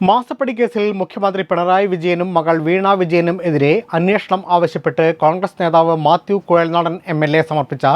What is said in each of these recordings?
മാസപ്പടി കേസിൽ മുഖ്യമന്ത്രി പിണറായി വിജയനും മകൾ വീണ വിജയനും എതിരെ അന്വേഷണം ആവശ്യപ്പെട്ട് കോൺഗ്രസ് നേതാവ് Mathew Kuzhalnadan M L A സമർപ്പിച്ച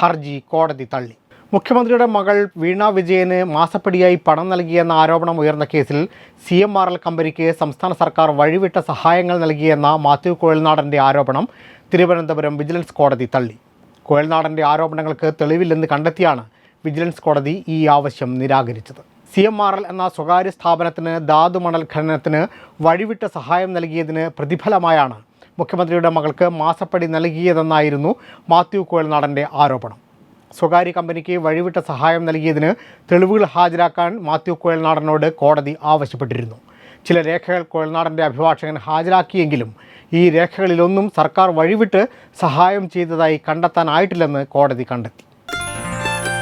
ഹർജി കോടതി തള്ളി. മുഖ്യമന്ത്രിയുടെ മകൾ വീണ വിജയന് മാസപ്പടിയായി പണം നൽകിയെന്ന ആരോപണം ഉയർന്ന കേസിൽ സി എം ആർ എൽ കമ്പനിക്ക് സംസ്ഥാന സർക്കാർ വഴിവിട്ട സഹായങ്ങൾ നൽകിയെന്ന മാത്യു കുഴൽനാടന്റെ ആരോപണം തിരുവനന്തപുരം വിജിലൻസ് കോടതി തള്ളി. കുഴൽനാടന്റെ ആരോപണങ്ങൾക്ക് തെളിവില്ലെന്ന് കണ്ടെത്തിയാണ് വിജിലൻസ് കോടതി ഈ ആവശ്യം നിരാകരിച്ചത്. സി എം ആർ എൽ എന്ന സ്വകാര്യ സ്ഥാപനത്തിന് ധാതുമണൽ ഖനനത്തിന് വഴിവിട്ട സഹായം നൽകിയതിന് പ്രതിഫലമായാണ് മുഖ്യമന്ത്രിയുടെ മകൾക്ക് മാസപ്പടി നൽകിയതെന്നായിരുന്നു മാത്യു കോയൽ നാടന്റെ ആരോപണം. സ്വകാര്യ കമ്പനിക്ക് വഴിവിട്ട സഹായം നൽകിയതിന് തെളിവുകൾ ഹാജരാക്കാൻ മാത്യു കുഴൽനാടനോട് കോടതി ആവശ്യപ്പെട്ടിരുന്നു. ചില രേഖകൾ കോയൽനാടന്റെ അഭിഭാഷകൻ ഹാജരാക്കിയെങ്കിലും ഈ രേഖകളിലൊന്നും സർക്കാർ വഴിവിട്ട് സഹായം ചെയ്തതായി കണ്ടെത്താനായിട്ടില്ലെന്ന് കോടതി കണ്ടെത്തി.